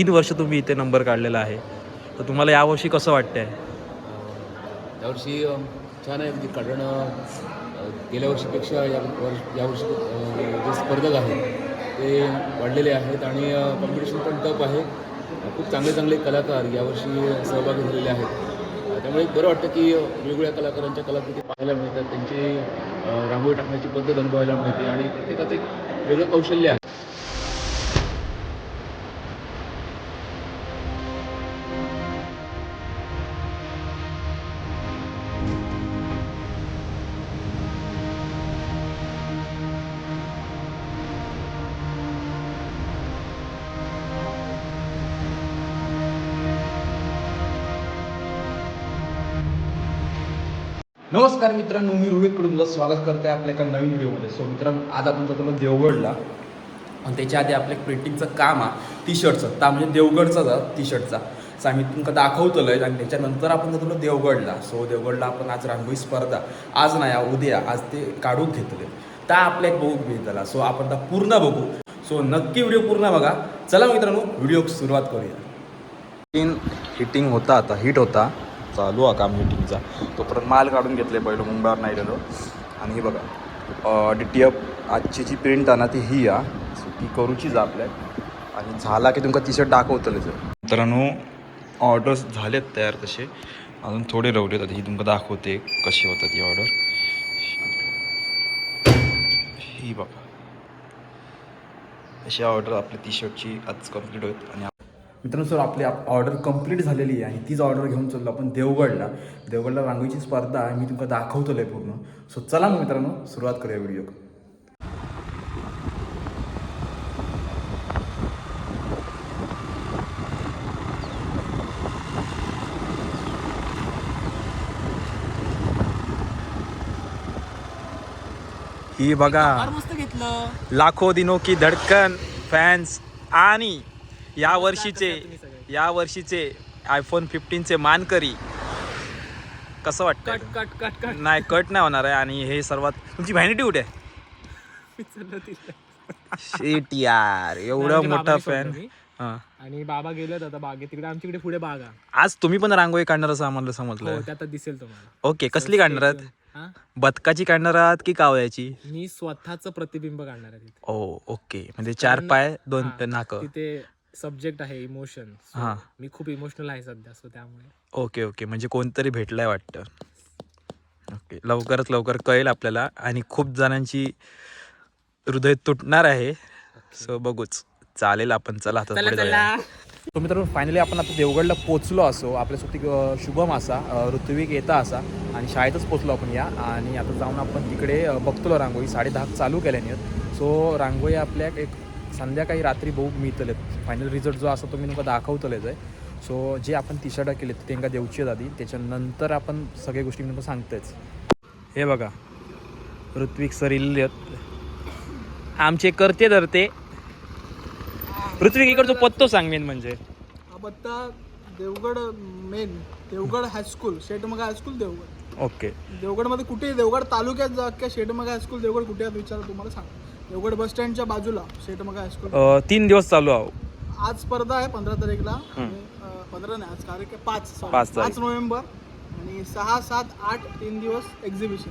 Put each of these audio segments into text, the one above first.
तीन वर्ष तुम्ही इथे नंबर काढलेला आहे? तर तुम्हाला यावर्षी कसं वाटतंय? यावर्षी छान आहे. म्हणजे कारण गेल्या वर्षीपेक्षा या वर्ष यावर्षी जे स्पर्धक आहेत ते वाढलेले आहेत आणि कॉम्पिटिशन पण टफ आहे. खूप चांगले चांगले कलाकार यावर्षी सहभागी झालेले आहेत. त्यामुळे बरं वाटतं की वेगवेगळ्या कलाकारांच्या कलाकृती पाहायला मिळतात. त्यांची रांगोळी टाकण्याची पद्धत अनुभवायला मिळते आणि प्रत्येकाचं एक वेगळं कौशल्य आहे. नमस्कार मित्रांनो मी रोहित कडून तुझं स्वागत करते आपल्या एका नवीन व्हिडिओमध्ये. सो मित्रांनो आज आपण जातो देवगडला. आणि त्याच्या आधी आपलं एक प्रिंटिंगचं काम आहे टी शर्टचं ता म्हणजे देवगडचा टी शर्टचा सो आम्ही तुमका दाखवतलोय आणि त्याच्यानंतर आपण जातो देवगडला. सो देवगडला आपण आज रांगोळी स्पर्धा. आज नाही या उद्या. आज ते काढून घेतले. त्या आपल्या एक बघू भेटला सो आपण आता पूर्ण बघू. सो नक्की व्हिडिओ पूर्ण बघा. चला मित्रांनो व्हिडिओ सुरुवात करूया. हिटिंग होता आता हिट होता. चालू हा काम हिटिंगचा तोपर्यंत माल काढून घेतले पहिलं मुंबईवर नाही गेलो. आणि हे बघा डी टी एफ आजची जी प्रिंट आहे ना ती ही आ सो ती करूचीच आपल्या आणि झाला की तुमका टी शर्ट दाखवतले जर मित्रांनो ऑर्डर्स झालेत तयार तसे. अजून थोडे रवले आता ही तुमका दाखवते कशी होतात ही ऑर्डर ही बघा. अशी ऑर्डर आपल्या टी शर्टची आज कंप्लीट होत आणि मित्रांनो सर आपली ऑर्डर कंप्लीट झालेली आहे आणि तीच ऑर्डर घेऊन चाललो आपण देवगडला. देवगडला रांगोळीची स्पर्धा आहे मी तुमका दाखवतोय पूर्ण. सो चला मग मित्रांनो सुरुवात करूया व्हिडिओ ही बघा मस्त घेतलं. लाखो दिनो की धडकन फॅन्स आणि या वर्षीचे या वर्षीचे आयफोन फिफ्टीनचे मानकरी कसं वाटतं कट कट कट नाही कट नाही होणार आहे आणि हे सर्वात तुमची व्हॅनिटी कुठे आहे? Shit यार एवढं मोठा बाबांनी फॅन सोडलं मी. हां. आणि बाबा गेलेत आता बागेत तिकडे आमच्याकडे पुढे बाग. आहे आज तुम्ही पण रांगोळी काढणार असं आम्हाला हो समजलं आता दिसेल तुम्हाला. ओके कसली काढणार आहात? हा? बदकाची काढणार आहात की कावयाची मी स्वतःच प्रतिबिंब काढणार आहे तिथे. ओ ओके. म्हणजे चार पाय दोन हा, नाक. तिथे सब्जेक्ट आहे इमोशन हा. मी खूप इमोशनल आहे सध्या सो त्यामुळे. ओके ओके म्हणजे कोणतरी भेटलाय वाटतं. ओके लवकरच लवकर कळेल आपल्याला. आणि खूप जणांची हृदय तुटणार आहे. सो बघूच. चालेल आपण चला आता पुढे जाऊया. तो मित्रांनो फायनली आपण आता देवगडला पोचलो असो. आपल्यासोबती अ, शुभम असा अ, ऋत्विक येता असा. आणि शाळेतच पोचलो आपण या. आणि आता जाऊन आपण तिकडे अ, बघतो रांगोळी. साडे दहा चालू केल्याने. सो रांगोळी आपल्या एक संध्याकाळी रात्री बघू मिळतले फायनल रिझल्ट जो असा तो मी तुमका दाखवतलेच आहे. सो जे आपण टी शर्ट केले ते त्यांना देऊची आधी त्याच्यानंतर आपण सगळ्या गोष्टी मी तुमका सांगतेच. हे बघा. ऋत्विक सर इल्ले आमचे करते धरते. ऋत्विक इकडचं पत्तो सांग मेन म्हणजे. आता Devgad main Devgad high school शेटमगा high school Devgad. Okay देवगडमध्ये कुठे देवगड तालुक्यात जा की शेटमगा हायस्कूल देवगड कुठे आहेत विचार तुम्हाला सांग देवगड बस स्टँडच्या बाजूला. शेटमगा हायस्कूल अ, तीन दिवस चालू आहो. आज स्पर्धा आहे पंधरा तारीखला. आणि, अं, पंधरा नाही आज कार्यक्रम पाच. Sorry, पाच तारीख. पाच नोव्हेंबर. आणि सहा सात आठ तीन दिवस एक्झिबिशन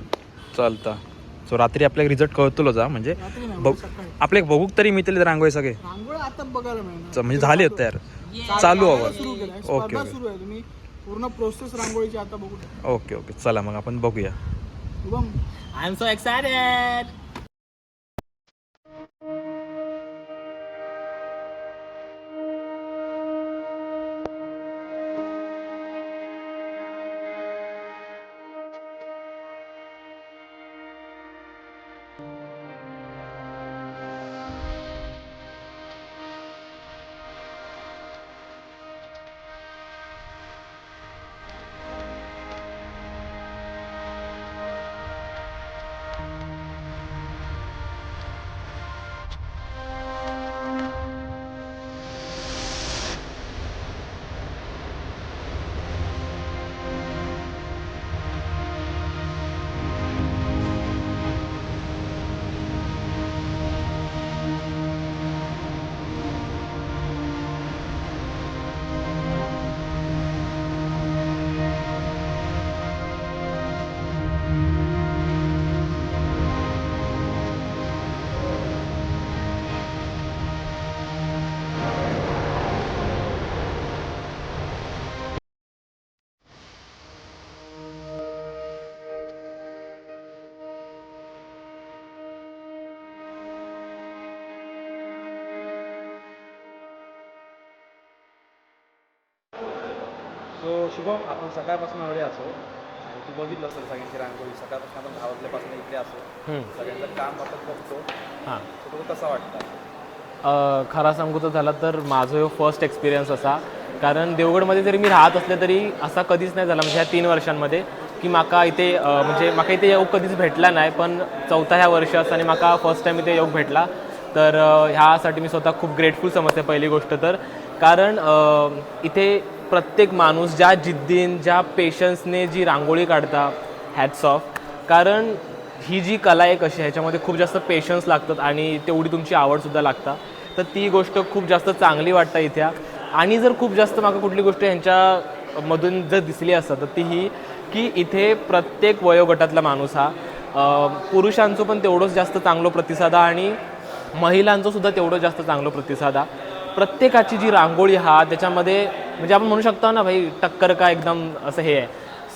चालता. सो रात्री आपल्याला रिझल्ट कळतलो जा म्हणजे रात्री नाही बघ सकाळी. आपले बघूक तरी मिळतील रांगोळी सगळे. रांगोळी आता बघायला च- मिळणार म्हणजे झाले तयार. चालू हवं सुरू केलं ओके स्पर्धा ओके. सुरू आहे. तुम्ही पूर्ण प्रोसेस रांगोळीची आता बघू. Okay okay. चला मग आपण बघूया. Shubham. I am so excited Shubham आपण सकाळपासून एवढे असो. आणि तू बघितलं असेल सगळ्यांची रांगोळी सकाळपासून आपण दहा वाजल्यापासून इकडे असो. सगळ्यांचं काम आपण बघतो. हां. तुला कसं वाटतं अ, खरा सांगू तर झाला तर माझं ह्यो फर्स्ट एक्सपिरियन्स असा. कारण देवगडमध्ये जरी मी राहत असले तरी असा कधीच नाही झाला. म्हणजे ह्या तीन वर्षांमध्ये की म्हाका इथे अ, म्हणजे म्हाका इथे योग कधीच भेटला नाही. पण चौथा ह्या वर्ष आणि म्हाका फर्स्ट टाईम इथे योग भेटला. तर अ, ह्यासाठी मी स्वतः खूप ग्रेटफुल समजते पहिली गोष्ट तर. कारण अ, इथे प्रत्येक माणूस ज्या जिद्दीन ज्या पेशन्सने जी रांगोळी काढता हॅट्स ऑफ कारण ही जी कला आहे अशी ह्याच्यामध्ये खूप जास्त पेशन्स लागतात आणि तेवढी तुमची आवडसुद्धा लागता. तर ती गोष्ट खूप जास्त चांगली वाटतं इथ्या आणि जर खूप जास्त माका कुठली गोष्ट ह्यांच्यामधून जर दिसली असतं तर ती ही की इथे प्रत्येक वयोगटातला माणूस हा पुरुषांचं पण तेवढंच जास्त चांगलं प्रतिसाद आणि महिलांचं सुद्धा तेवढं जास्त चांगलं प्रतिसाद प्रत्येकाची जी रांगोळी हा त्याच्यामध्ये म्हणजे आपण म्हणू शकतो ना भाई टक्कर का एकदम असं हे आहे.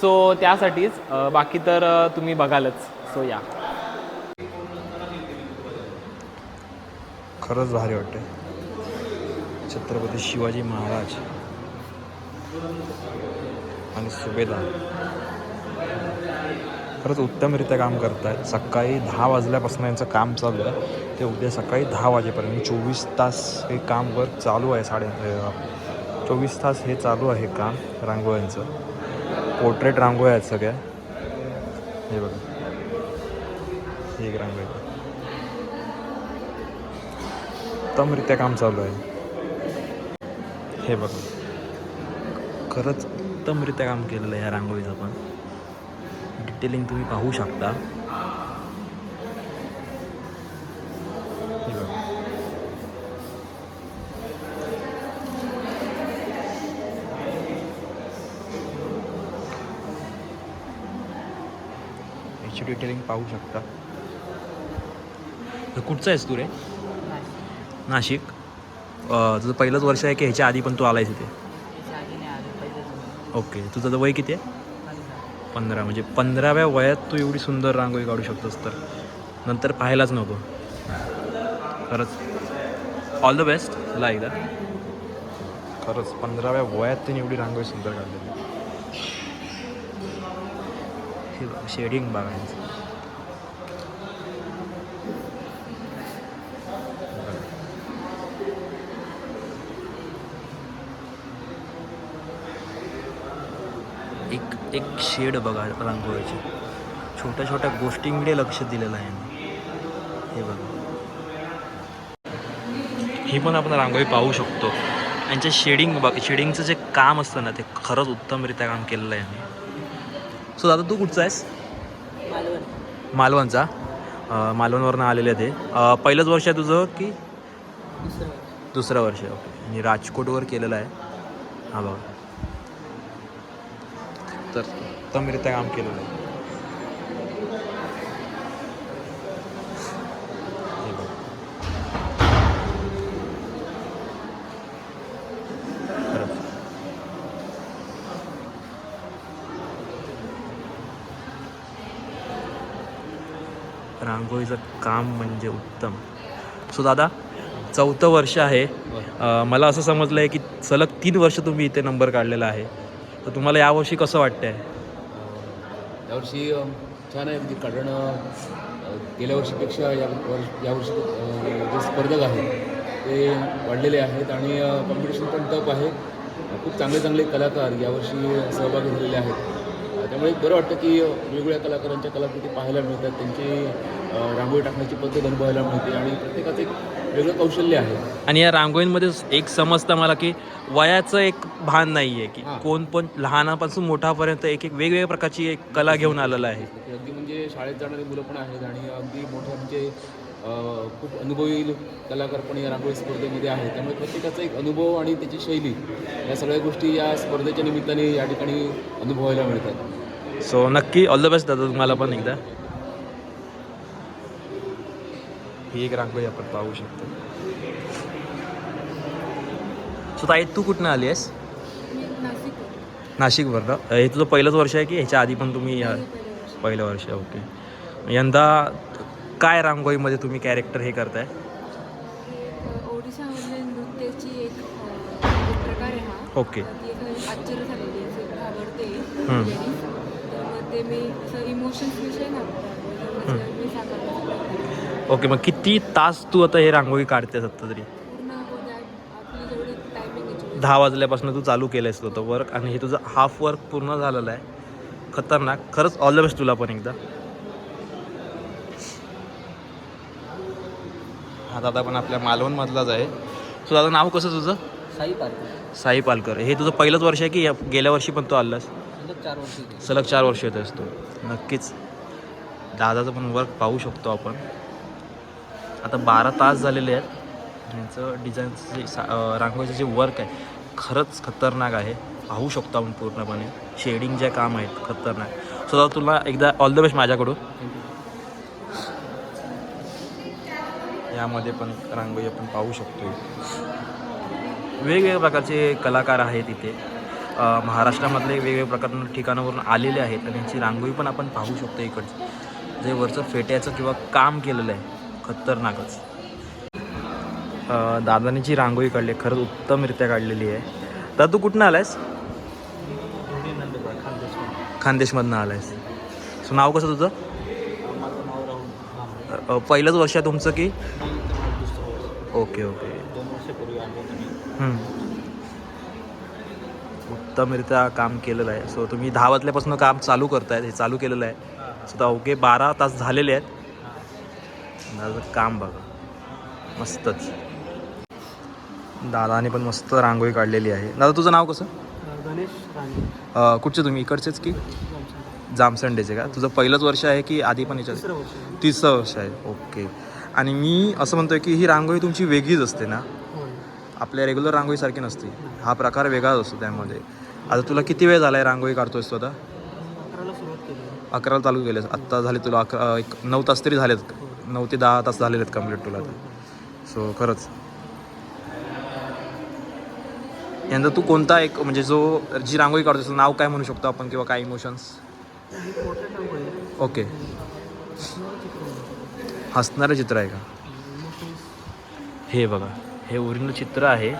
सो त्यासाठीच बाकी तर तुम्ही बघालच. सो या. खरंच भारी वाटते छत्रपती शिवाजी महाराज आणि सुभेदार. खरंच उत्तमरित्या काम करतायत. सकाळी दहा वाजल्यापासून यांचं काम चालू आहे. ते उद्या सकाळी दहा वाजेपर्यंत चोवीस तास हे काम वर्क चालू आहे साडे चोवीस तास हे चालू आहे काम रांगोळ्यांचं? पोर्ट्रेट रांगोळ्या आहेत सगळ्या. हे बघा. ही एक रांगोळी. उत्तमरित्या काम चालू आहे. हे बघा. खरंच उत्तमरित्या काम केलेलं आहे या रांगोळीचं पण. डिटेलिंग तुम्ही पाहू शकता. डिटेलिंग पाहू शकता. तर कुठचं आहेस तू रे? नाशिक. अं, तुझं पहिलंच वर्ष आहे की ह्याच्या आधी पण तू आलायस इथे? ओके तुझं तर वय किती आहे? पंधरा. म्हणजे पंधराव्या वयात तू एवढी सुंदर रांगोळी काढू शकतोस तर. नंतर पाहायलाच नको. खरंच. ऑल द बेस्ट तुला एकदा. खरंच पंधराव्या वयात त्यांनी एवढी रांगोळी सुंदर काढलेली. हे बघ शेडिंग बघायचं. एक शेड बघा रांगोळीची. छोट्या छोट्या गोष्टींकडे लक्ष दिलेलं आहे. हे बघा. ही पण आपण रांगोळी पाहू शकतो. यांच्या शेडिंग बघ शेडिंगचं जे काम असतं ना ते खरंच उत्तमरित्या काम केलेलं आहे. यांनी सो दादा तू कुठचा आहेस? मालवणचा. मालवणवरनं आलेले ते. पहिलंच वर्ष आहे तुझं की? दुसरं वर्ष. आहे ओके. आणि राजकोटवर केलेलं आहे. हा बघा. तर उत्तमरित्या काम केलेलं आहे. रांगोळीचं काम म्हणजे उत्तम. सो दादा चौथं वर्ष आहे. मला असं समजलं आहे की सलग तीन वर्ष तुम्ही इथे नंबर काढलेला आहे. तर तुम्हाला यावर्षी कसं वाटतंय? यावर्षी छान आहे. म्हणजे कारण गेल्या वर्षीपेक्षा या वर्ष यावर्षी जे स्पर्धक आहेत ते वाढलेले आहेत आणि कॉम्पिटिशन पण टफ आहे. खूप चांगले चांगले कलाकार यावर्षी सहभागी झालेले आहेत. त्यामुळे बरं वाटतं की वेगवेगळ्या कलाकारांच्या कलाकृती पाहायला मिळतात. त्यांची रांगोळी टाकण्याची पद्धत अनुभवायला मिळते आणि प्रत्येकाचं एक वेगळं कौशल्य आहे. आणि या रांगोळींमध्ये एक समजतं मला की वयाचं एक भान नाही आहे की. कोण पण लहानापासून मोठापर्यंत एक एक वेगवेगळ्या प्रकारची एक कला घेऊन आलेला आहे. अगदी म्हणजे शाळेत जाणारी मुलं पण आहेत आणि अगदी मोठ्या म्हणजे खूप अनुभवी कलाकार पण या रांगोळी स्पर्धेमध्ये आहेत. त्यामुळे प्रत्येकाचा एक अनुभव आणि त्याची शैली या सगळ्या गोष्टी या स्पर्धेच्या निमित्ताने या ठिकाणी अनुभवायला मिळतात. सो नक्की ऑल द बेस्ट दादा तुम्हाला पण एकदा. ही एक रांगोळी आपण पाहू शकतो. सो ताई तू कुठनं आली आहेस? नाशिक नाशिकवरनं अ, हे तुझं पहिलंच वर्ष आहे की ह्याच्या आधी पण तुम्ही पहिलं वर्ष ओके. यंदा काय रांगोळीमध्ये तुम्ही कॅरेक्टर हे करताय? नृत्याची एक प्रकार आहे हा. ओके. आश्चर्य झालेली आहे. ते मी इमोशन्स विषय ना केला. ओके मग किती तास तू आता हे रांगोळी काढतेस आता तरी? चोवीस दहा वाजल्यापासून तू चालू केलंयस होतं वर्क आणि हे तुझं हाफ वर्क पूर्ण झालेलं आहे. खतरनाक. खरंच ऑल द बेस्ट तुला पण एकदा. हा दादा पण आपल्या मालवणमधलाच आहे. सो दादा नाव कसं तुझं? साई पार्क साई पालकर. हे तुझं पहिलंच वर्ष आहे की या- गेल्या वर्षी पण तू आलास? सलग चार वर्ष इथे. सलग चार वर्ष येत असतो. नक्कीच. दादाचं पण वर्क पाहू शकतो आपण. आता बारा तास झालेले आहेत. यांचं डिझाईनचं जे सा- रांगोळीचं जे वर्क आहे खरंच खतरनाक आहे. पाहू शकतो आपण पूर्णपणे. शेडिंग जे काम आहेत खतरनाक. सो दादा तुला एकदा ऑल द बेस्ट माझ्याकडून. यामध्ये पण रांगोळी आपण पाहू शकतो वेगवेगळ्या प्रकारचे कलाकार आहेत इथे. महाराष्ट्रामधले वेगवेगळ्या प्रकार ठिकाणावरून आलेले आहेत आणि यांची रांगोळी पण आपण पाहू शकतो इकडचं. जे वरचं फेट्याचं किंवा काम केलेलं आहे खतरनाकच. दादानीची रांगोळी काढली आहे, खरंच उत्तमरित्या काढलेली आहे. दादा तू कुठनं आलायस? खानदेशमधनं आलायस. सो नाव कसं तुझं? पहिलंच वर्ष आहे तुमचं की? Okay okay. उत्तमरित्या काम केलेलं आहे. सो तुम्ही दहा वाजल्यापासून काम चालू करतायत हे चालू केलेलं आहे. सो ओके बारा तास झालेले आहेत. दादाचं काम बघा. मस्तच. दादाने पण मस्त रांगोळी काढलेली आहे. दादा तुझं नाव कसं? गणेश कुठचे तुम्ही? इकडचेच की? जामसंडेचे का? तुझं पहिलंच वर्ष आहे की आधी पण याच्यात? तिसरं वर्ष आहे. ओके. आणि मी असं म्हणतोय की ही रांगोळी तुमची वेगळीच असते ना? आपल्या रेग्युलर रांगोळीसारखी नसते. हा प्रकार वेगळाच असतो त्यामध्ये. आता तुला किती वेळ झाला आहे रांगोळी काढतोयस तू आता? अकराला चालू केलेस. आत्ता झाले तुला अकरा एक नऊ तास तरी झालेत. नऊ ते दहा तास झालेले आहेत कंप्लीट तुला आता. सो खरंच. यानंतर तू कोणता एक म्हणजे जो जी रांगोळी काढतोस नाव काय म्हणू शकतो आपण किंवा काय इमोशन्स. ओके. हसणारं चित्र आहे. का. हे बघा. हे ओरिजिनल चित्र आहे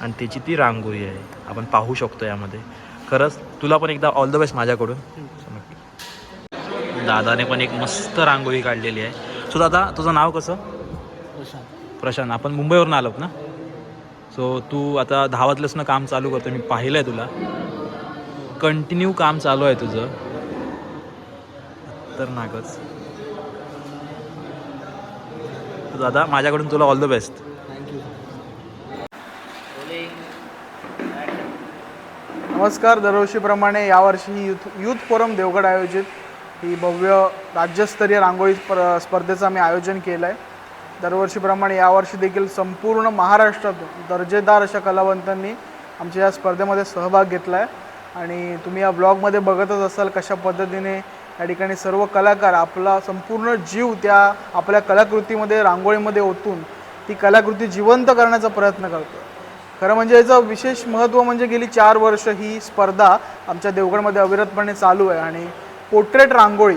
आणि त्याची ती रांगोळी आहे. आपण पाहू शकतो यामध्ये. खरंच तुला पण एकदा ऑल द बेस्ट माझ्याकडून. दादाने पण एक मस्त रांगोळी काढलेली आहे. सो दादा तुझं नाव कसं? प्रशांत. प्रशांत. आपण मुंबईवरून आलोत ना? सो तू आता वाजल्यापासून काम चालू करतो मी पाहिलं आहे तुला. कंटिन्यू काम चालू आहे तुझं. तर नागच दादा माझ्याकडून तुला ऑल द बेस्ट नमस्कार दरवर्षीप्रमाणे यावर्षी युथ युथ फोरम देवगड आयोजित. ही भव्य राज्यस्तरीय रांगोळी स्पर स्पर्धेचं आम्ही आयोजन केलं आहे दरवर्षीप्रमाणे यावर्षी देखील संपूर्ण महाराष्ट्रातून दर्जेदार अशा कलावंतांनी आमच्या या स्पर्धेमध्ये सहभाग घेतला आहे आणि तुम्ही या ब्लॉगमध्ये बघतच असाल कशा पद्धतीने या ठिकाणी सर्व कलाकार आपला संपूर्ण जीव त्या आपल्या कलाकृतीमध्ये रांगोळीमध्ये ओतून ती कलाकृती जिवंत करण्याचा प्रयत्न करतो खरं म्हणजे याचं विशेष महत्त्व म्हणजे गेली चार वर्ष ही स्पर्धा आमच्या देवगडमध्ये अविरतपणे चालू आहे आणि पोर्ट्रेट रांगोळी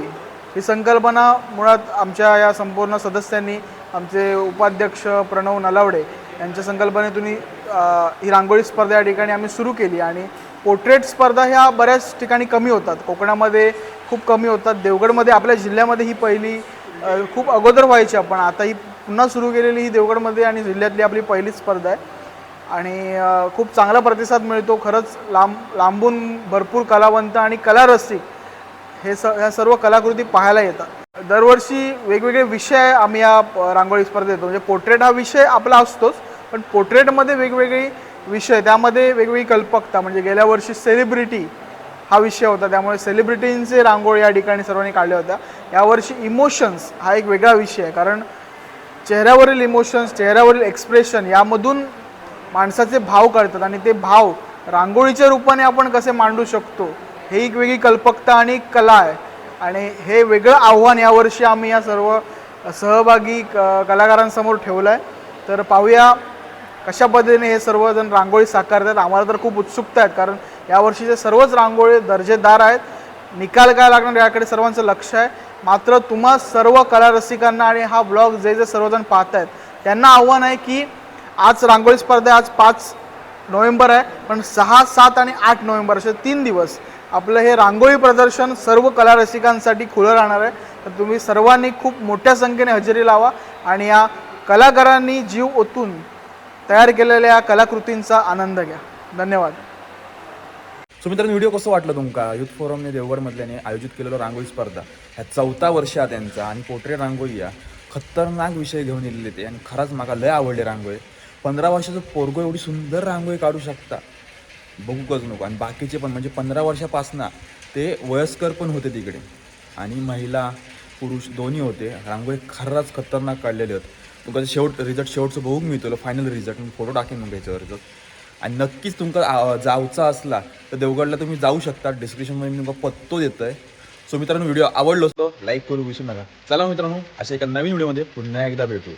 ही संकल्पना मुळात आमच्या या संपूर्ण सदस्यांनी आमचे उपाध्यक्ष प्रणव नलावडे यांच्या संकल्पनेतून ही रांगोळी स्पर्धा या ठिकाणी आम्ही सुरू केली आणि पोर्ट्रेट स्पर्धा ह्या बऱ्याच ठिकाणी कमी होतात. कोकणामध्ये खूप कमी होतात. देवगडमध्ये आपल्या जिल्ह्यामध्ये ही पहिली खूप अगोदर व्हायची आपण आता ही पुन्हा सुरू केलेली ही देवगडमध्ये आणि जिल्ह्यातली आपली पहिलीच स्पर्धा आहे. आणि खूप चांगला प्रतिसाद मिळतो. खरंच लांब लांबून भरपूर कलावंत आणि कलारसिक हे स ह्या सर्व कलाकृती पाहायला येतात. दरवर्षी वेगवेगळे विषय आम्ही या रांगोळी स्पर्धेत देतो म्हणजे पोर्ट्रेट हा विषय आपला असतोच पण पोर्ट्रेटमध्ये वेगवेगळी विषय त्यामध्ये वेगवेगळी कल्पकता. म्हणजे गेल्या वर्षी सेलिब्रिटी हा विषय होता. त्यामुळे सेलिब्रिटींचे रांगोळी या ठिकाणी सर्वांनी काढल्या होत्या. यावर्षी इमोशन्स हा एक वेगळा विषय आहे. कारण चेहऱ्यावरील इमोशन्स चेहऱ्यावरील एक्सप्रेशन यामधून माणसाचे भाव कळतात आणि ते भाव रांगोळीच्या रूपाने आपण कसे मांडू शकतो हे एक वेगळी कल्पकता आणि कला आहे. आणि हे वेगळं आव्हान यावर्षी आम्ही या सर्व सहभागी क कलाकारांसमोर ठेवलं आहे तर पाहूया कशा पद्धतीने हे सर्वजण रांगोळी साकारतात. आम्हाला तर खूप उत्सुकता आहेत कारण यावर्षीचे सर्वच रांगोळी दर्जेदार आहेत. निकाल काय लागणार याकडे सर्वांचं लक्ष आहे. मात्र तुम्हा सर्व कलारसिकांना आणि हा ब्लॉग जे जे सर्वजण पाहत आहेत त्यांना आव्हान आहे की आज रांगोळी स्पर्धा आज पाच नोव्हेंबर आहे पण सहा सात आणि आठ नोव्हेंबर असे तीन दिवस आपलं हे रांगोळी प्रदर्शन सर्व कला रसिकांसाठी खुलं राहणार आहे. तर तुम्ही सर्वांनी खूप मोठ्या संख्येने हजेरी लावा आणि या कलाकारांनी जीव ओतून तयार केलेल्या या कलाकृतींचा आनंद घ्या. धन्यवाद. सो मित्रांनो व्हिडिओ कसं वाटलं तुमका? युथ फोरमने देवगडमधल्याने आयोजित केलेलं रांगोळी स्पर्धा ह्या चौथा वर्ष आहे त्यांचा आणि पोर्ट्रेट रांगोळी या. खतरनाक विषय घेऊन येलेले ते आणि खरंच मला लय आवडले रांगोळी. पंधरा वर्षाचं पोरगो एवढी सुंदर रांगोळी काढू शकता. बघूकच नको. आणि बाकीचे पण म्हणजे पंधरा वर्षापासनं ते वयस्कर पण होते तिकडे. आणि महिला पुरुष दोन्ही होते. रांगोळी खरंच खतरनाक काढलेले होते. तुमचा शेवट रिझल्ट शेवटचं बघूक मी तुला फायनल रिझल्ट मी फोटो टाकेन मग याच्यावर आणि नक्कीच तुमका जाऊचा असला तर देवगडला तुम्ही जाऊ शकता. डिस्क्रिप्शनमध्ये मी तुमका पत्तो देतोय. सो मित्रांनो व्हिडिओ आवडलो असतो लाईक करू विसरू नका. चला मित्रांनो अशा एका नवीन व्हिडिओमध्ये पुन्हा एकदा भेटू.